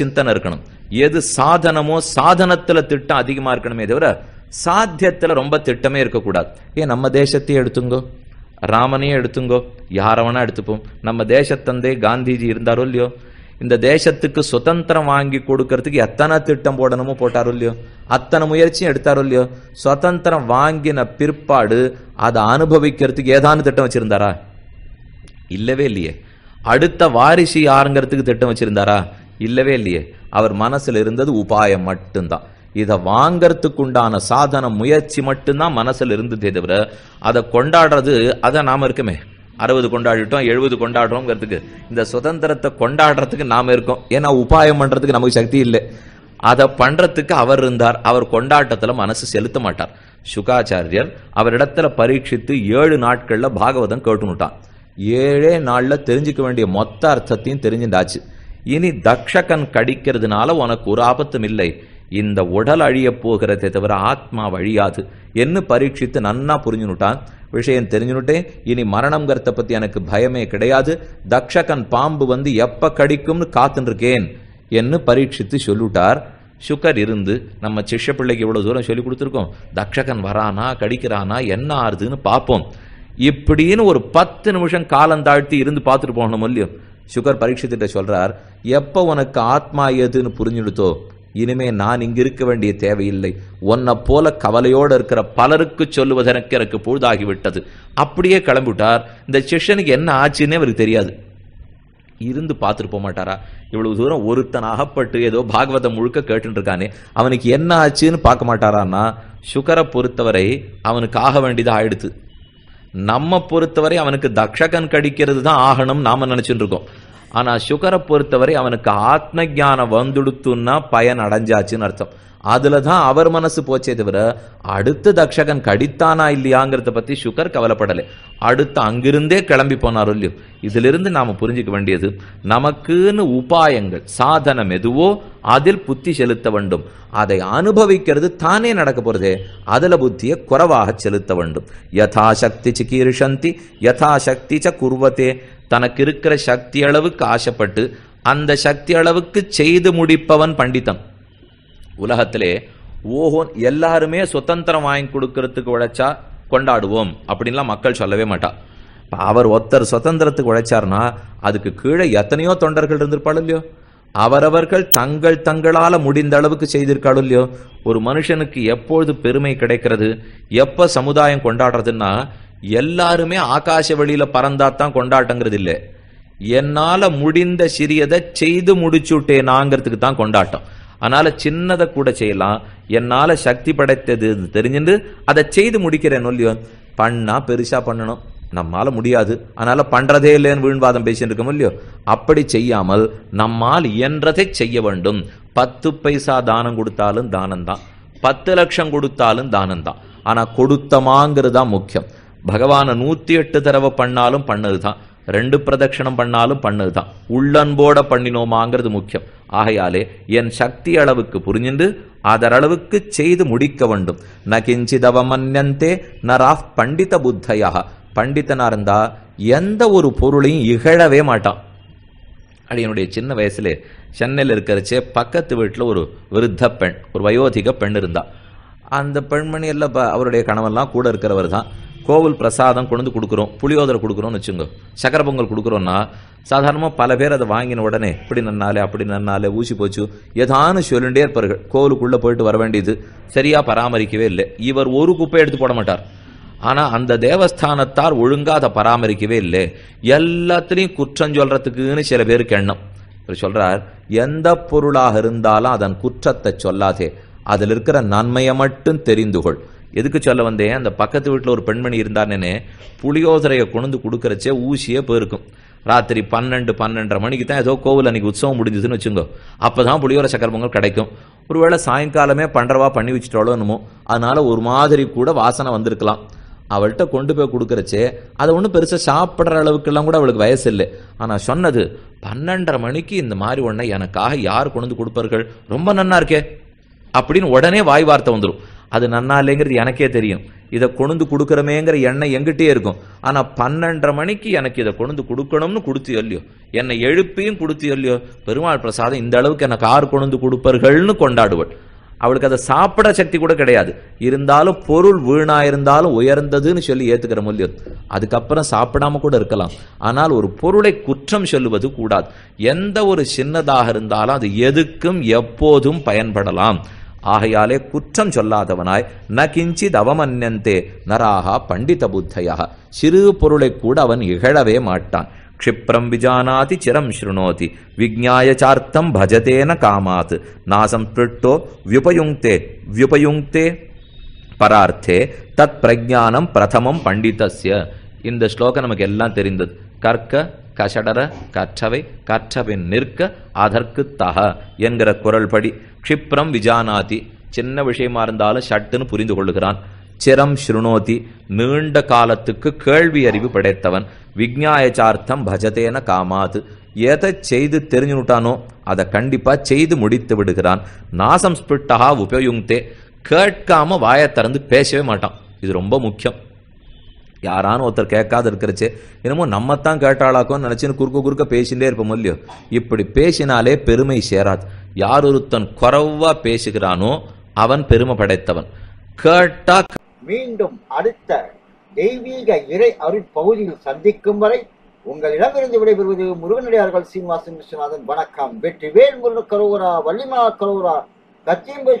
சிந்தனை இருக்கணும். எது சாதனமோ சாதனத்துல திட்டம் அதிகமா இருக்கணுமே தவிர சாத்தியத்துல ரொம்ப திட்டமே இருக்கக்கூடாது. ஏன் நம்ம தேசத்தையே எடுத்துங்கோ. ராமனையே எடுத்துங்கோ. யாரவனா எடுத்துப்போம். நம்ம தேசத்தந்தே காந்திஜி இருந்தாரோ இல்லையோ? இந்த தேசத்துக்கு சுதந்திரம் வாங்கி கொடுக்கறதுக்கு எத்தனை திட்டம் போடணுமோ போட்டாரோ இல்லையோ? அத்தனை முயற்சியும் எடுத்தாரோ இல்லையோ? சுதந்திரம் வாங்கின பிற்பாடு அதை அனுபவிக்கிறதுக்கு ஏதான திட்டம் வச்சிருந்தாரா? இல்லவே இல்லையே. அடுத்த வாரிசு யாருங்கிறதுக்கு திட்டம் வச்சிருந்தாரா? இல்லவே இல்லையே. அவர் மனசில் இருந்தது உபாயம் மட்டும்தான். இதை வாங்கறதுக்குண்டான சாதன முயற்சி மட்டும்தான் மனசில் இருந்ததே தவிர அதை கொண்டாடுறது அதை நாம் இருக்குமே. அறுபது கொண்டாடிட்டோம் எழுபது கொண்டாடுறோங்கிறதுக்கு இந்த சுதந்திரத்தை கொண்டாடுறதுக்கு நாம் இருக்கோம். ஏன்னா உபாயம் பண்ணுறதுக்கு நமக்கு சக்தி இல்லை. அதை பண்ணுறதுக்கு அவர் இருந்தார். அவர் கொண்டாட்டத்தில் மனசு செலுத்த மாட்டார். சுகாச்சாரியர் அவரிடத்துல பரீட்சித்து ஏழு நாட்களில் பாகவதம் கேட்டுனுட்டான். ஏழே நாளில் தெரிஞ்சுக்க வேண்டிய மொத்த அர்த்தத்தையும் தெரிஞ்சுட்டாச்சு இனி தக்ஷகன் கடிக்கிறதுனால உனக்கு ஒரு ஆபத்தும் இல்லை. இந்த உடல் அழிய போகிறதே தவிர ஆத்மா வழியாது. என்ன பரீட்சித்து நன்னா புரிஞ்சுனுட்டான்? விஷயம் தெரிஞ்சுனுட்டேன் இனி மரணம்ங்கிறத பத்தி எனக்கு பயமே கிடையாது. தக்ஷகன் பாம்பு வந்து எப்ப கடிக்கும்னு காத்துருக்கேன் என்று பரீட்சித்து சொல்லிவிட்டார். சுகர் இருந்து நம்ம சிஷ்ய பிள்ளைக்கு இவ்வளோ தூரம் சொல்லி கொடுத்துருக்கோம். தக்ஷகன் வரானா கடிக்கிறானா என்ன ஆறுதுன்னு பார்ப்போம். இப்படின்னு ஒரு பத்து நிமிஷம் காலம் தாழ்த்தி இருந்து பார்த்துட்டு போகணும் இல்லையோ? சுகர் பரீட்சித்திட்ட சொல்கிறார் எப்ப உனக்கு ஆத்மா எதுன்னு புரிஞ்சுடுத்தோ இனிமே நான் இங்க இருக்க வேண்டிய தேவையில்லை. உன்னை போல கவலையோடு இருக்கிற பலருக்கு சொல்லுவதற்கு எனக்கு பொழுதாகிவிட்டது அப்படியே கிளம்பிவிட்டார் இந்த சிஷ்யனுக்கு என்ன ஆச்சுன்னே அவருக்கு தெரியாது. இருந்து பார்த்துட்டு போக மாட்டாரா? இவ்வளவு தூரம் ஒருத்தன் அகப்பட்டு ஏதோ பாகவதம் முழுக்க கேட்டுட்டு இருக்கானே அவனுக்கு என்ன ஆச்சுன்னு பார்க்க மாட்டாரான்னா சுகரை பொறுத்தவரை அவனுக்கு ஆக வேண்டியதாக ஆயிடுது. நம்ம பொறுத்தவரை அவனுக்கு தக்ஷகன் கடிக்கிறது தான் ஆகணும் நாம நினைச்சுட்டு இருக்கோம். ஆனால் சுகரை பொறுத்தவரை அவனுக்கு ஆத்ம ஜானம் வந்துடுத்துன்னா பயன் அடைஞ்சாச்சுன்னு அர்த்தம். அதுல தான் அவர் மனசு போச்சே தவிர அடுத்த தக்ஷகன் கடித்தானா இல்லையாங்கிறத பத்தி சுகர் கவலைப்படலை. அடுத்து அங்கிருந்தே கிளம்பி போனாரோ இல்லையோ இதிலிருந்து நாம புரிஞ்சுக்க வேண்டியது நமக்குன்னு உபாயங்கள் சாதனம் எதுவோ அதில் புத்தி செலுத்த வேண்டும். அதை அனுபவிக்கிறது தானே நடக்க போறதே அதில் புத்தியை குறவாக செலுத்த வேண்டும். யதாசக்தி சிகீர்ஷந்தி யதாசக்தி ச குர்வத்தே தனக்கு இருக்கிற சக்தி அளவுக்கு ஆசைப்பட்டு அந்த சக்தி அளவுக்கு செய்து முடிப்பவன் பண்டிதன். உலகத்திலே ஓஹோ எல்லாருமே சுதந்திரம் வாங்கி கொடுக்கறதுக்கு உழைச்சா கொண்டாடுவோம் அப்படின்லாம் மக்கள் சொல்லவே மாட்டா. அவர் ஒருத்தர் சுதந்திரத்துக்கு உழைச்சார்னா அதுக்கு கீழே எத்தனையோ தொண்டர்கள் இருந்திருப்பாள் இல்லையோ? அவரவர்கள் தங்கள் தங்களால் முடிந்த அளவுக்கு செய்திருக்காள் இல்லையோ? ஒரு மனுஷனுக்கு எப்பொழுது பெருமை கிடைக்கிறது? எப்போ சமுதாயம் கொண்டாடுறதுன்னா எல்லாருமே ஆகாச வழியில் பறந்தா தான் கொண்டாட்டங்கிறது இல்லை என்னால முடிந்த சிறியதை செய்து முடிச்சுட்டேனாங்கிறதுக்கு தான் கொண்டாட்டம். அதனால சின்னதை கூட செய்யலாம். என்னால சக்தி படைத்தது தெரிஞ்சுட்டு அதை செய்து முடிக்கிறேன் இல்லையோ பண்ணா பெருசா பண்ணணும். நம்மால முடியாது. அதனால பண்றதே இல்லைன்னு வீண்வாதம் பேசிட்டு இருக்கோம் இல்லையோ? அப்படி செய்யாமல் நம்மால் இயன்றதை செய்ய வேண்டும். பத்து பைசா தானம் கொடுத்தாலும் தானம் தான் பத்து லட்சம் கொடுத்தாலும் தானம் தான் ஆனா கொடுத்தமாங்கிறது தான் முக்கியம். பகவானை நூற்றி எட்டு தடவை பண்ணாலும் பண்ணது தான் ரெண்டு பிரதட்சணம் பண்ணாலும் பண்ணது தான் உள்ளன்போட பண்ணினோமாங்கிறது முக்கியம். ஆகையாலே என் சக்தி அளவுக்கு புரிஞ்சுண்டு அதரளவுக்கு செய்து முடிக்க வேண்டும். ந கிஞ்சிதவமன்யந்தே நராஃப் பண்டித புத்தையாக பண்டிதனா இருந்தா எந்த ஒரு பொருளையும் இகழவே மாட்டான். அப்படி என்னுடைய சின்ன வயசுல சென்னையில் இருக்கிறச்சே பக்கத்து வீட்டில் ஒரு விருத்த பெண் ஒரு வயோதிக பெண் இருந்தா. அந்த பெண்மணி எல்லாம் அவருடைய கணவன்லாம் கூட இருக்கிறவர் தான். கோவில் பிரசாதம் கொண்டு வந்து கொடுக்குறோம் புளியோதரை கொடுக்குறோம்னு வச்சுங்க சக்கரை பொங்கல் கொடுக்குறோன்னா சாதாரணமாக பல பேர் அதை வாங்கின உடனே இப்படி நன்னாலே அப்படி நன்னாலே ஊசி போச்சு ஏதானு சொல்லிட்டே இருப்பார்கள். கோவிலுக்குள்ளே போயிட்டு வர வேண்டியது சரியாக பராமரிக்கவே இல்லை. இவர் ஒரு குப்பை எடுத்து போட மாட்டார். ஆனால் அந்த தேவஸ்தானத்தார் ஒழுங்காக அதை பராமரிக்கவே இல்லை. எல்லாத்துலேயும் குற்றம் சொல்கிறதுக்குன்னு சில பேருக்கு எண்ணம். இவர் சொல்கிறார் எந்த பொருளாக இருந்தாலும் அதன் குற்றத்தை சொல்லாதே. அதில் இருக்கிற நன்மையை மட்டும் தெரிந்து கொள் எதுக்கு சொல்ல வந்தேன்? அந்த பக்கத்து வீட்டில் ஒரு பெண்மணி இருந்தானே புளியோதரையை கொண்டு கொடுக்கறச்சே ஊசியே போயிருக்கும் ராத்திரி பன்னெண்டு பன்னெண்டரை மணிக்கு தான் ஏதோ கோவில் அன்னைக்கு உற்சவம் முடிஞ்சதுன்னு வச்சுங்கோ. அப்பதான் புளியோர சக்கர பொங்கல் கிடைக்கும். ஒருவேளை சாயங்காலமே பண்றவா பண்ணி வச்சுட்டாலோ என்னமோ அதனால ஒரு மாதிரி கூட வாசனை வந்திருக்கலாம். அவள்கிட்ட கொண்டு போய் கொடுக்குறச்சே அதை ஒன்றும் பெருசாக சாப்பிட்ற அளவுக்கெல்லாம் கூட அவளுக்கு வயசு இல்லை. ஆனால் சொன்னது பன்னெண்டரை மணிக்கு இந்த மாதிரி ஒன்றை எனக்காக யார் கொண்டு வந்து கொடுப்பார்கள்? ரொம்ப நன்னா இருக்கே. அப்படின்னு உடனே வாய் வார்த்தை வந்துடும் அது நன்னா இல்லைங்கிறது எனக்கே தெரியும். இதை கொண்டு கொடுக்குறமேங்கிற எண்ணம் எங்கிட்டே இருக்கும். ஆனால் பன்னெண்டரை மணிக்கு எனக்கு இதை கொண்டு கொடுக்கணும்னு கொடுத்து இல்லையோ? என்னை எழுப்பியும் கொடுத்து இல்லையோ? பெருமாள் பிரசாதம் இந்த அளவுக்கு எனக்கு ஆறு கொண்டு கொடுப்பார்கள்னு கொண்டாடுவள். அவளுக்கு அதை சாப்பிட சக்தி கூட கிடையாது. இருந்தாலும் பொருள் வீணா இருந்தாலும் உயர்ந்ததுன்னு சொல்லி ஏத்துக்கிற முடியும் அதுக்கப்புறம் சாப்பிடாம கூட இருக்கலாம். ஆனால் ஒரு பொருளை குற்றம் சொல்லுவது கூடாது. எந்த ஒரு சின்னதாக இருந்தாலும் அது எதுக்கும் எப்போதும் பயன்படலாம். ஆகையாலே குற்றம் சொல்லாதவனாய் ந கிஞ்சித் அவமன்யந்தே. நராகா பண்டித புத்தையா. சிறு பொருளை கூட அவன் இகழவே மாட்டான். க்ஷிப்ரம் விஜானாதி சிரம் ஸ்ருணோதி விஜ்ஞாய சார்த்தம் பஜதேன காமாத். நாசம் பிருட்டோ வியுபயுங்தே வியுபயுங்தே பரார்த்தே. தத் பிரஜானம் பிரதமம் பண்டிதஸ்ய. இந்த ஸ்லோகம் நமக்கு எல்லாம் தெரிந்தது. கற்க கசடர கற்றவை கற்றபின் நிற்க அதற்கு தக என்கிற குரல்படி க்ஷிப்ரம் விஜானாதி. சின்ன விஷயமா இருந்தாலும் சட்டுன்னு புரிந்து கொள்ளுகிறான். சிரம் ஸ்ருணோதி நீண்ட காலத்துக்கு கேள்வி அறிவு படைத்தவன் விக்ஞாயச்சார்த்தம் பஜதேன காமாது. எதை செய்து தெரிஞ்சுட்டானோ அதை கண்டிப்பா செய்து முடித்து விடுகிறான். நாசம் ஸ்பிட்டா உபயுங்தே. கேட்காம வாயை திறந்து பேசவே மாட்டான். இது ரொம்ப முக்கியம். யாரானு ஒருத்தர் கேட்காது இருக்கிறச்சே என்னமோ நம்மத்தான் கேட்டாளாக்கோன்னு நினைச்சுன்னு குறுக்க குறுக்க பேசிட்டே இருப்போம் இல்லையோ? இப்படி பேசினாலே பெருமை சேராது. யார் ஒருத்தன் குறவா பேசுகிறானோ அவன் பெருமை படைத்தவன். கேட்டா மீண்டும் அடுத்த தெய்வீக இறை அருட்பகுதியில் சந்திக்கும் வரை உங்களிடமிருந்து விடைபெறுவது முருகனடியார்கள் சீனிவாசன் விஸ்வநாதன். வணக்கம். வெற்றி வேல் முருகன் கரோரா வள்ளிமா கரோரா கச்சியம்பை